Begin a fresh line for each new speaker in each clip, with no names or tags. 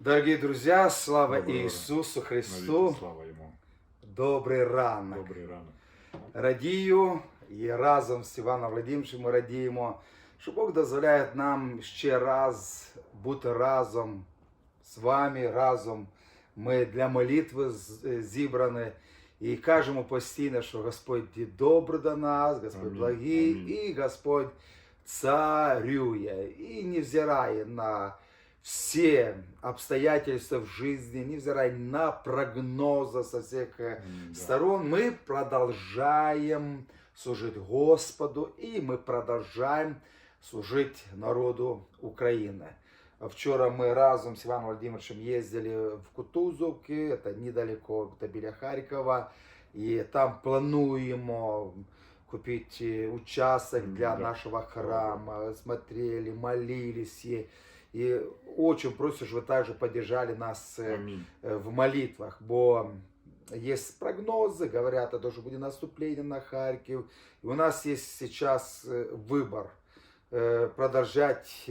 Дорогие друзья, слава
Доброго
Иисусу Христу.
слава йому.
Добрий ранок.
Добрий ранок.
Радію і разом з Іваном Владимировичем ми радіємо, що Бог дозволяє нам ще раз бути разом з вами, разом. Ми для молитви зібрані і кажемо постійно, що Господь добрий до нас, Господь благий і Господь царює. І невзирає на все обстоятельства в жизни, невзирая на прогнозы со всех э,
Амінь, да.
сторон, мы продолжаем служить Господу и мы продолжаем служить народу Украины. Вчора мы разом с Иваном Владимировичем ездили в Кутузовки, это недалеко, это біля Харькова, и там плануємо купить э, участок
М,
для
да.
нашего храма, смотрели, молились, и, и очень просим, чтобы вы также поддержали нас э,
Амінь.
э, в молитвах, бо есть прогнозы, говорят о том, что будет наступление на Харьков. И у нас есть сейчас э, выбор продолжать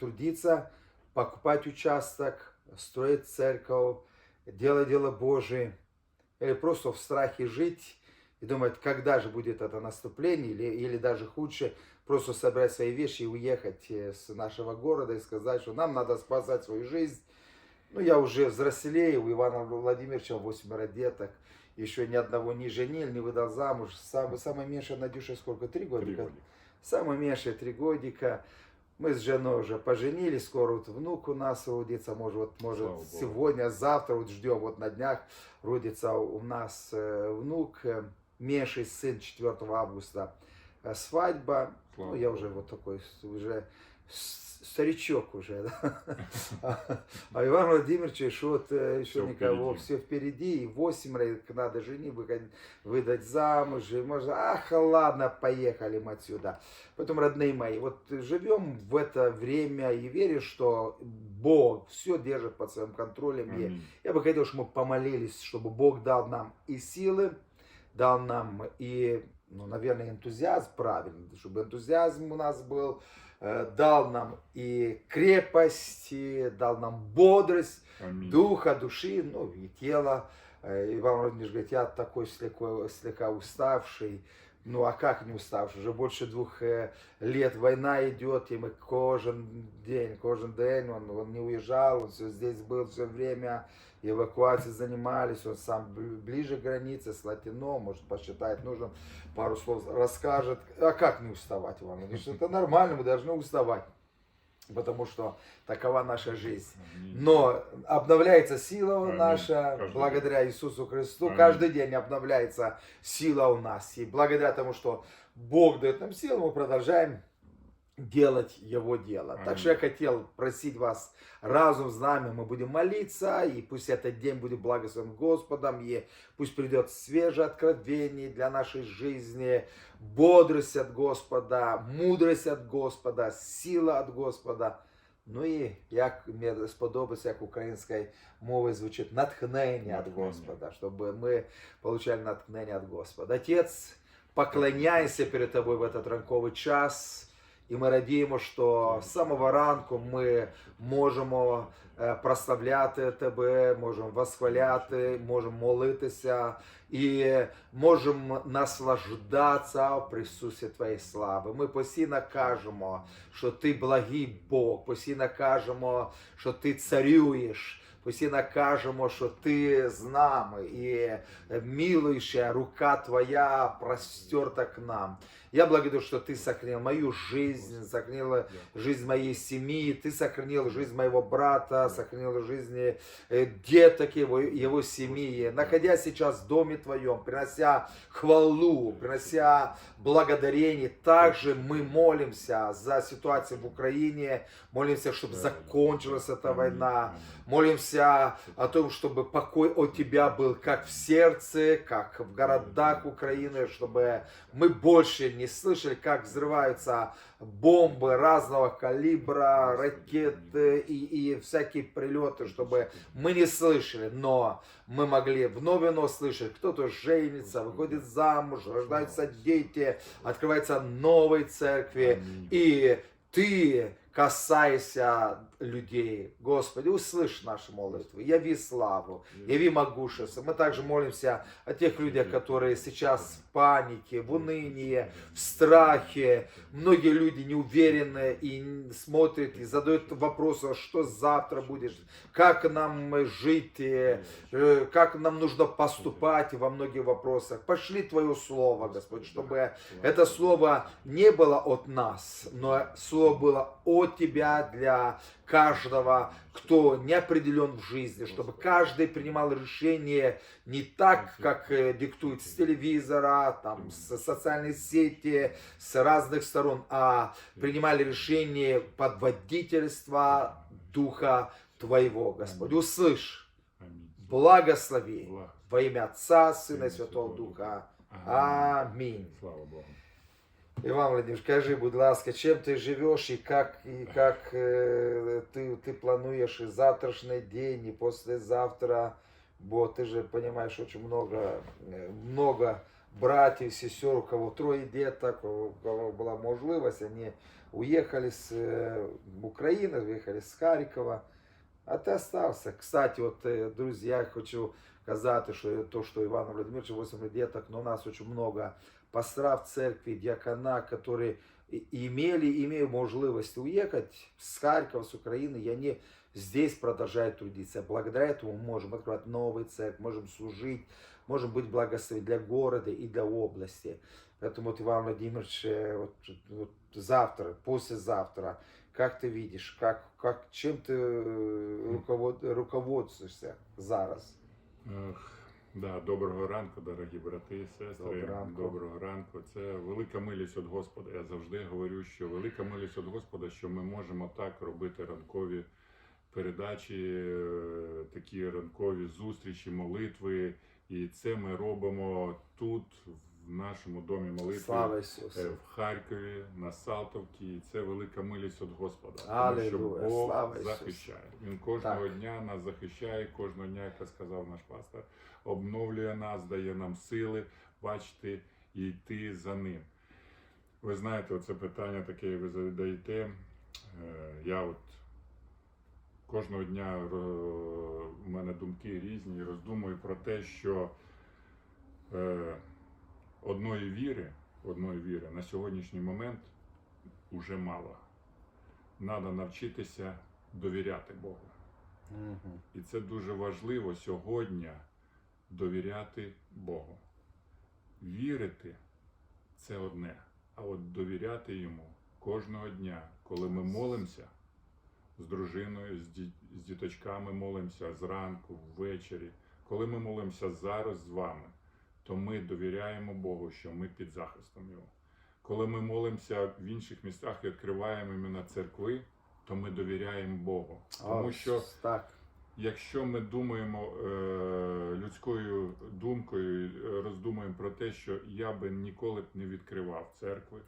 трудиться, покупать участок, строить церковь, делать дело Божие, или просто в страхе жить и думать, когда же будет это наступление, или, или даже худше, просто собрать свои вещи и уехать э, с нашего города и сказать, что нам надо спасать свою жизнь, ну, я уже взрослее, у Ивана Владимировича 8 деток, еще ни одного не женил, не выдал замуж. Самое, самое меньшее Надюша сколько? Три
Три
годика?
годика.
Самое меньшее три годика. Мы с женой уже поженились, скоро вот внук у нас родится, может, вот, может
Слава Богу.
сегодня, завтра, вот ждем, вот на днях родится у нас э, внук, э, меньший сын 4 августа, Э, свадьба.
Слава
ну, я уже вот такой, уже старичок уже, да. А- Иван Владимирович еще, вот, э, еще
Всё
никого,
впереди.
все впереди, и 8 лет надо жене выдать замуж, и можно, ах, ладно, поехали мы отсюда. Поэтому, родные мои, вот живем в это время и верю, что Бог все держит под своим контролем. И
Амінь.
я бы хотел, чтобы мы помолились, чтобы Бог дал нам и силы, дал нам и, ну, наверное, энтузиазм правильно, чтобы энтузиазм у нас был, э, дал нам и крепость, и дал нам бодрость,
Амінь.
духа, души, ну и тела. Э, Иван Владимирович говорит, я такой слегка, слегка уставший. Ну а как не уставший? Уже больше двух э, лет война идет, и мы кожен день, кожен день, он, он не уезжал, он все здесь был все время, эвакуацией занимались, он сам бли- ближе к границе, с Латино, может посчитать нужным, пару слов расскажет. А как не уставать, Иван? Это нормально, мы должны уставать, потому что такова наша жизнь. Но обновляется сила
Аминь.
наша
Каждый
благодаря Иисусу Христу.
Аминь.
Каждый день обновляется сила у нас. И благодаря тому, что Бог дает нам силу, мы продолжаем делать Его дело. Так
Аминь.
что я хотел просить вас разум с нами, мы будем молиться, и пусть этот день будет благословен Господом, и пусть придет свежее откровение для нашей жизни, бодрость от Господа, мудрость от Господа, сила от Господа. Ну і як мені сподобається, як українською мовою звучить натхнення від
Натхнення.
Господа, щоб ми получали натхнення від Господа. Отець, поклоняйся перед тобою в этот ранковий час. І ми радіємо, що з самого ранку ми можемо е, прославляти тебе, можемо восхваляти, можемо молитися і можемо наслаждатися в присутстві Твоєї слави. Ми постійно кажемо, що ти благий Бог, постійно кажемо, що ти царюєш. Постійно кажемо, що ти з нами, і милуюча рука Твоя простерта к нам. Я благодарю, что Ты сохранил мою жизнь, сохранил жизнь моей семьи, Ты сохранил жизнь моего брата, сохранил жизни э, деток его, его семьи. Находясь сейчас в доме Твоем, принося хвалу, принося благодарение, также мы молимся за ситуацию в Украине, молимся, чтобы закончилась эта война. Молимся о том, чтобы покой от Тебя был как в сердце, как в городах Украины, чтобы мы больше не слышали, как взрываются бомбы разного калибра, ракеты и, и всякие прилеты, чтобы мы не слышали, но мы могли вновь и вновь слышать, кто-то женится, выходит замуж, рождаются дети, открываются новые церкви, и ты, касайся людей. Господи, услышь наши молитвы, яви славу, яви могущество. Мы также молимся о тех людях, которые сейчас в панике, в унынии, в страхе. Многие люди не уверены и смотрят и задают вопросы, а что завтра будет, как нам жить, э, э, как нам нужно поступать во многих вопросах. Пошли Твое Слово, Господь, чтобы это Слово не было от нас, но Слово было от Тебя для каждого, кто не определен в жизни, чтобы каждый принимал решение не так, как э, диктует с телевизора, там, с социальной сети, с разных сторон, а принимали решение под водительство Духа Твоего, Господь. Услышь,
Амінь.
благослови
Благ.
во имя Отца, Сына и
Сына,
Святого
Святого
Духа.
Амінь.
Амінь.
Слава Богу.
Іван Владимирович, скажи, будь ласка, чим ти живеш і як, і як е, ти, ти плануєш і завтрашній день, і послезавтра, бо ти же розумієш, очень много, е, много братьев, сестер, у кого трое деток, у кого была можливість, они уехали с э, Украины, уехали с Харькова, а ти остався. Кстати, от, е, друзі, я хочу казати, що то, що Іван Владимирович 8 деток, но у нас очень много пастора в церкви, диакона, которые имели, имеют можливость уехать с Харькова, с Украины, и они здесь продолжают трудиться. Благодаря этому мы можем открывать новые церкви, можем служить, можем быть благословен для города и для области. Поэтому вот Иван Владимирович, э, вот, вот завтра, послезавтра, как ты видишь, как, как, чем ты э, руковод, руководствуешься зараз?
Ех, Да, доброго ранку, дорогі брати і сестри.
Доброго ранку.
Доброго ранку. Це велика милість від Господа. Я завжди говорю, що велика милість від Господа, що ми можемо так робити ранкові передачі, е, такі ранкові зустрічі, молитви. І це ми робимо тут, в нашому домі молитви. Е, в Харкові, на Салтовці, і це велика милість від Господа. Тому що Бог
слава
захищає. Він кожного
Так.
дня нас захищає, кожного дня, як сказав наш пастор, обновлює нас, дає нам сили бачити і йти за ним. Ви знаєте, оце питання таке ви задаєте. Е, Я от кожного дня у мене думки різні, роздумую про те, що е, одної віри, одної віри на сьогоднішній момент уже мало. Треба навчитися довіряти Богу.
Мгм.
І це дуже важливо сьогодні довіряти Богу. Вірити це одне, а от довіряти йому кожного дня, коли ми молимося з дружиною, з, ді- з діточками молимося зранку, ввечері, коли ми молимося зараз з вами, то ми довіряємо Богу, що ми під захистом Його. Коли ми молимося в інших містах і відкриваємо іменно церкви, то ми довіряємо Богу. Тому що
так.
Якщо ми думаємо е, людською думкою, е, роздумуємо про те, що я би ніколи б не відкривав церкви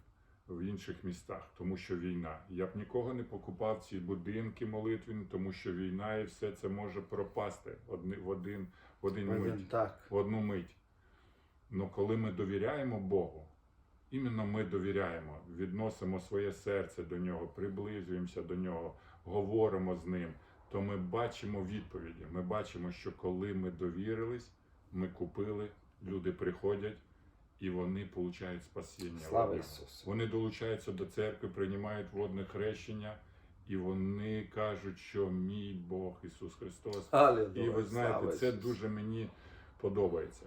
в інших містах, тому що війна. Я б нікого не покупав ці будинки молитвені, тому що війна і все це може пропасти в один, в Один мить
так.
в одну мить. Но коли ми довіряємо Богу, іменно ми довіряємо, відносимо своє серце до нього, приближуємося до нього, говоримо з ним, то ми бачимо відповіді. Ми бачимо, що коли ми довірились, ми купили, люди приходять і вони получають спасіння.
Слава. Ісусу.
Вони долучаються до церкви, приймають водне хрещення, і вони кажуть, що мій Бог Ісус Христос
Аллилуйя.
і ви знаєте,
слава
це
Ісусу.
дуже мені подобається.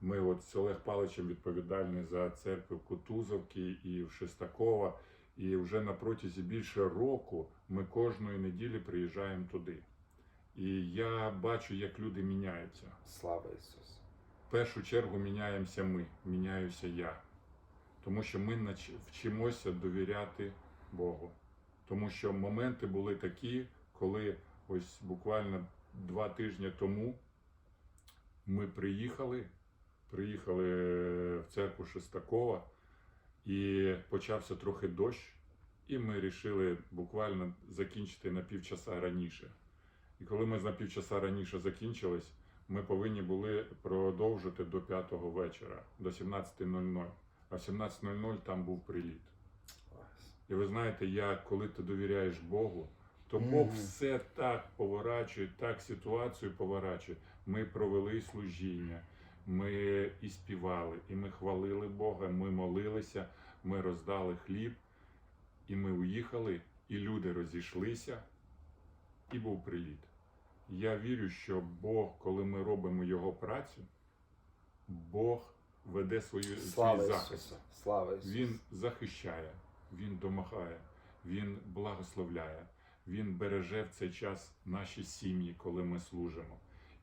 Ми от з Олег Павловичем відповідальні за церкву в Кутузовці і в Шестакова. І вже на протязі більше року ми кожної неділі приїжджаємо туди. І я бачу, як люди міняються.
Слава Ісусу.
В першу чергу міняємося ми, міняюся я. Тому що ми вчимося довіряти Богу. Тому що моменти були такі, коли ось буквально два тижні тому ми приїхали, приїхали в церкву Шестакова, і почався трохи дощ, і ми вирішили буквально закінчити на півчаса раніше. І коли ми на півчаса раніше закінчились, ми повинні були продовжити до 5 вечора, до 17.00. А в 17.00 там був приліт. І ви знаєте, як коли ти довіряєш Богу, то Бог
Мгм.
все так поворачує, так ситуацію поворачує. Ми провели служіння, ми і співали, і ми хвалили Бога, ми молилися, ми роздали хліб, і ми уїхали, і люди розійшлися, і був приліт. Я вірю, що Бог, коли ми робимо Його працю, Бог веде свою свій захист.
Слава Ісусу.
Він захищає, він домагає, він благословляє, він береже в цей час наші сім'ї, коли ми служимо.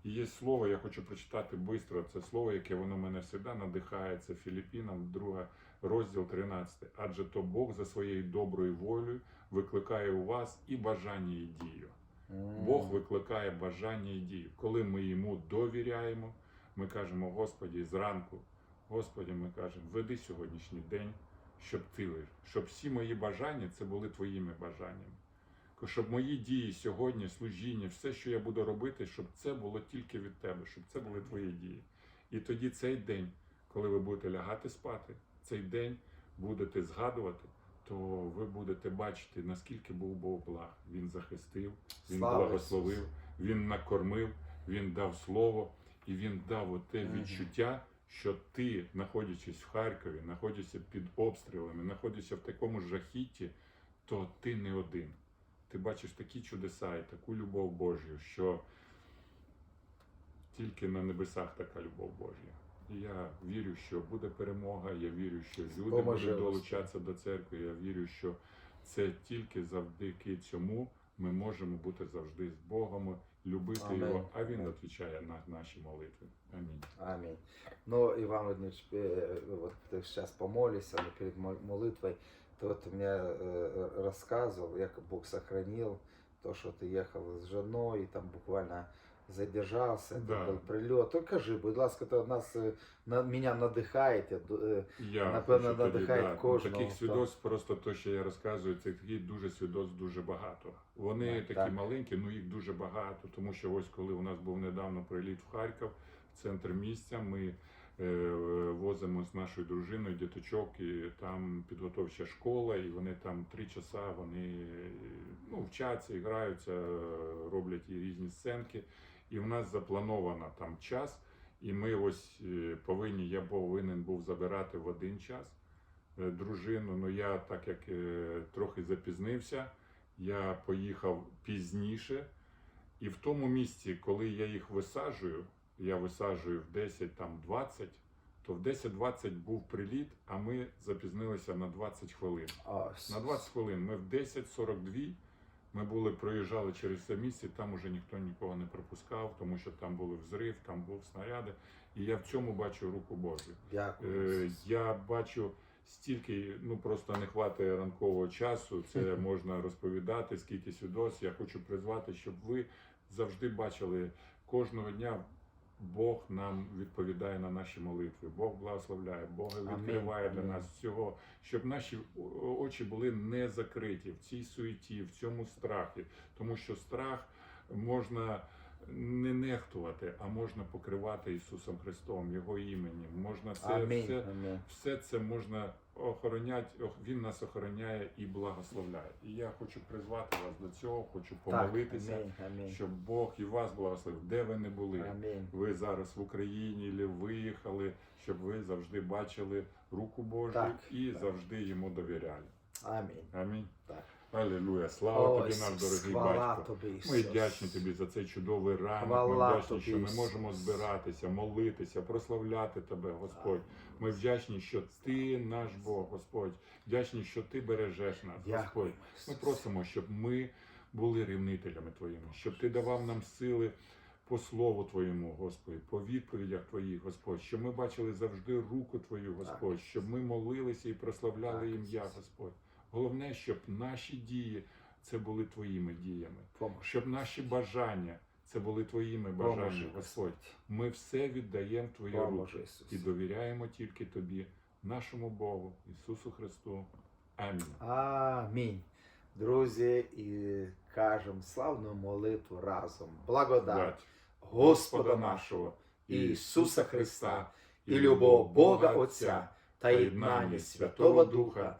Є слово, я хочу прочитати швидко, це слово, яке воно мене завжди надихає, це Філіппінам, 2 розділ 13. Адже то Бог за своєю доброю волею викликає у вас і бажання, і дію. Бог викликає бажання і дію. Коли ми йому довіряємо, ми кажемо, Господі, зранку, Господі, ми кажемо, веди сьогоднішній день, щоб ти лиш, щоб всі мої бажання це були твоїми бажаннями. Щоб мої дії сьогодні, служіння, все, що я буду робити, щоб це було тільки від тебе, щоб це були твої дії. І тоді цей день, коли ви будете лягати спати, цей день будете згадувати, то ви будете бачити, наскільки був Бог благ. Він захистив, він
Слава
благословив,
Ісусу.
він накормив, він дав слово і він дав оте відчуття, що ти, знаходячись в Харкові, знаходячись під обстрілами, знаходишся в такому жахітті, то ти не один. Ти бачиш такі чудеса і таку любов Божю, що тільки на небесах така любов Божя. І я вірю, що буде перемога. Я вірю, що люди будуть долучатися до церкви. Я вірю, що це тільки завдяки цьому ми можемо бути завжди з Богом, любити
Амінь.
його, а він
Амінь.
відповідає на наші молитви. Амінь.
Аминь. Но, Иван Владимирович, вот ты сейчас помолишься но перед мол- молитвой, ты вот мне э, рассказывал, как Бог сохранил то, что ты ехал с женой, и там буквально задержался, это
Да.
был прилет. То кажи, будь ласка, то нас, э, на, меня надихает. я ду- э,
Я
Напевно,
хочу тобі,
надихає
да,
кожного,
таких
хто-
свідоцтв, просто те, що я розказую, це такі дуже свідоцтв дуже багато. Вони
Так,
такі
так.
маленькі, ну їх дуже багато. Тому що ось коли у нас був недавно приліт в Харків, в центр місця, ми е, возимо з нашою дружиною діточок, і там підготовча школа, і вони там три часа вони е, ну, вчаться, граються, е, роблять різні сценки. І в нас заплановано там час. І ми ось е, повинні, я повинен був забирати в один час е, дружину. Ну я так як е, трохи запізнився, я поїхав пізніше. І в тому місці, коли я їх висаджую, я висаджую в 10 там 20, то в 10-20 був приліт, а ми запізнилися на 20 хвилин.
а,
На 20 хвилин. Ми в 10.42 ми були, проїжджали через це місце, там уже ніхто нікого не пропускав, тому що там були взрив, там був снаряди. І я в цьому бачу руку Божу.
Дякую.
Е, я бачу стільки, ну просто не хватає ранкового часу. Це можна розповідати, скільки свідоцтв. Я хочу призвати, щоб ви завжди бачили кожного дня. Бог нам відповідає на наші молитви, Бог благословляє, Бог відкриває для нас всього, щоб наші очі були не закриті в цій суеті, в цьому страхі, тому що страх можна не нехтувати, а можна покривати Ісусом Христом, Його іменем. Можна це
Амінь.
все,
Амінь.
все це можна охороняти. Він нас охороняє і благословляє. І я хочу призвати вас до цього, хочу помолитися,
амінь, амінь.
щоб Бог і вас благословив, де ви не були.
Амінь.
Ви зараз в Україні, або виїхали, щоб ви завжди бачили руку Божу
Так,
і
так.
завжди йому довіряли.
Амінь.
Амінь.
Так.
Алілуя. Слава
О,
тобі, наш дорогий батько.
тобі,
Ми
Ісус.
вдячні тобі за цей чудовий ранок.
Хвала
Ми вдячні, що ми можемо збиратися, молитися, прославляти тебе, Господь. Ми вдячні, що ти наш Бог, Господь. Вдячні, що ти бережеш нас,
Дякую,
Господь. Ми просимо, щоб ми були рівнителями Твоїми, щоб Ти давав нам сили по слову Твоєму, Господи, по відповідях Твоїх, Господь, щоб ми бачили завжди руку Твою, Господь, щоб ми молилися і прославляли ім'я, Господь. Головне, щоб наші дії це були Твоїми діями, щоб наші бажання це були Твоїми бажаннями, Господь. Ми все віддаємо в Твої руки і довіряємо тільки Тобі, нашому Богу, Ісусу Христу. Амінь.
Амінь. Друзі, і кажемо славну молитву разом. Благодать Господа нашого Ісуса Христа і любов Бога Отця та єднання Святого Духа,